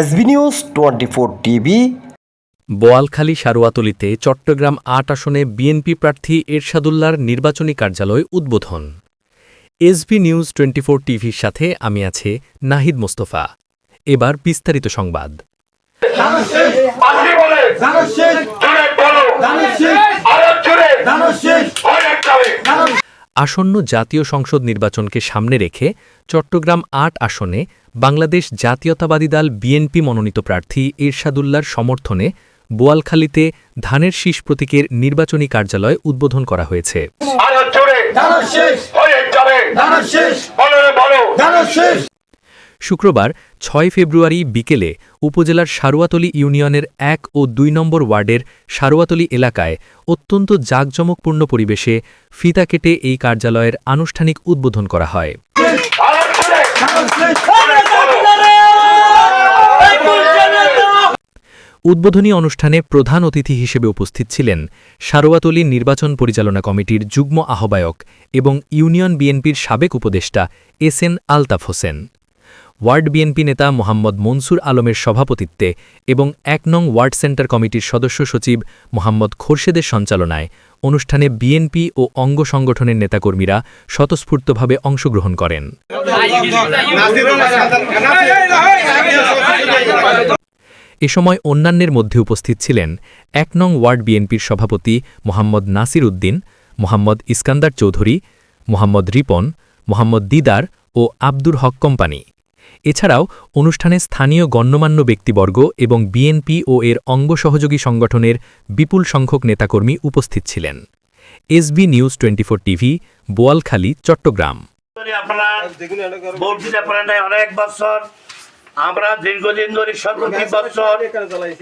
SB news twenty four TV Boalkhali সারোয়াতলিতে Chattogram আট আসনে BNP প্রার্থী এরশাদুল্লাহর নির্বাচনী কার্যালয় উদ্বোধন। এসবি নিউজ টোয়েন্টি ফোর টিভির সাথে আমি আছে নাহিদ মোস্তফা। এবার বিস্তারিত সংবাদ। আসন্ন জাতীয় সংসদ নির্বাচনকে সামনে রেখে চট্টগ্রাম আট আসনে বাংলাদেশ জাতীয়তাবাদী দল বিএনপি মনোনীত প্রার্থী ইরশাদুল্লার সমর্থনে বোয়ালখালীতে ধানের শীষ প্রতীকের নির্বাচনী কার্যালয় উদ্বোধন করা হয়েছে। শুক্রবার ছয় ফেব্রুয়ারি বিকেলে উপজেলার সারোয়াতলী ইউনিয়নের এক ও দুই নম্বর ওয়ার্ডের সারোয়াতলী এলাকায় অত্যন্ত জাঁকজমকপূর্ণ পরিবেশে ফিতা কেটে এই কার্যালয়ের আনুষ্ঠানিক উদ্বোধন করা হয়। উদ্বোধনী অনুষ্ঠানে প্রধান অতিথি হিসেবে উপস্থিত ছিলেন সারোয়াতলী নির্বাচন পরিচালনা কমিটির যুগ্ম আহ্বায়ক এবং ইউনিয়ন বিএনপির সাবেক উপদেষ্টা S N Altaf Hossain. Ward BNP নেতা মোহাম্মদ মনসুর আলমের সভাপতিত্বে এবং এক নং ওয়ার্ড সেন্টার কমিটির সদস্য সচিব মোহাম্মদ খোরশেদের সঞ্চালনায় অনুষ্ঠানে বিএনপি ও অঙ্গ সংগঠনের নেতাকর্মীরা স্বতঃস্ফূর্তভাবে অংশগ্রহণ করেন। এ সময় অন্যান্যের মধ্যে উপস্থিত ছিলেন এক নং ওয়ার্ড বিএনপির সভাপতি মোহাম্মদ নাসির উদ্দিন, মোহাম্মদ ইস্কান্দার চৌধুরী, মোহাম্মদ রিপন, মোহাম্মদ দিদার ও আব্দুর হক কোম্পানি। এছাড়াও অনুষ্ঠানে স্থানীয় গণ্যমান্য ব্যক্তিবর্গ এবং বিএনপি ও এর অঙ্গ সহযোগী সংগঠনের বিপুল সংখ্যক নেতাকর্মী উপস্থিত ছিলেন। SB news twenty TV Boalkhali Chattogram. অনেক বছর আমরা দীর্ঘদিন ধরে সর্বতি বছর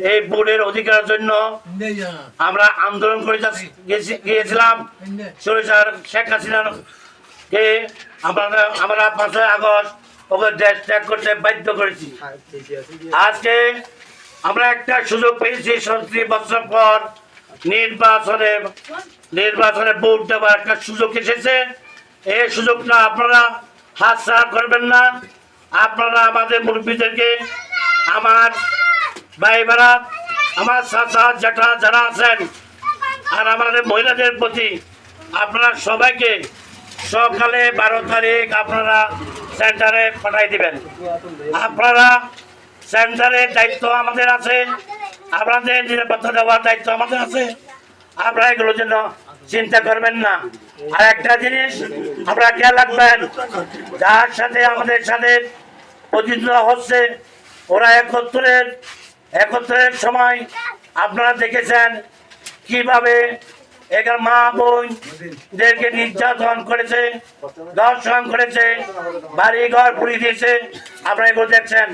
এই বোর্ডের অধিকারের জন্য আমরা আন্দোলন করে গেছি- গিয়েছিলাম। শেখ হাসিনার আমরা আমরা পাঁচই আগস্ট ওকে দেশ ত্যাগ করতে বাধ্য করেছি। আজকে আমরা একটা সুযোগ পেয়েছি সত্তর বছর পর নির্বাচনে নির্বাচনে ভোট দেওয়ার একটা সুযোগ এসেছে। এই সুযোগটা আপনারা হাত করবেন না। আপনারা আমাদের মুরব্বীদেরকে আমার ভাই বোনেরা, আমার চাচা জ্যাঠা যারা আছেন আর আমাদের মহিলাদের প্রতি আপনারা সবাইকে সকালে বারো তারিখ আপনারা সেন্টারে পাঠাই দিবেন। আপনারা সেন্টারের দায়িত্ব আমাদের আছে, আপনাদের নিরাপত্তা দেওয়ার দায়িত্ব আমাদের আছে। আপনারা এগুলোর জন্য চিন্তা করবেন না। আর একটা জিনিস, আপনারা খেয়াল রাখবেন, যার সাথে আমাদের সাথে প্রতিদ্বন্দ্বিতা হচ্ছে, ওরা একত্রের একত্রের সময় আপনারা দেখেছেন কীভাবে এখানে মা বোন বোনদেরকে নির্যাতন করেছে দর্শন করেছে বাড়ি ঘর পুড়িয়ে দিয়েছে। আপনারা এগুলো দেখছেন।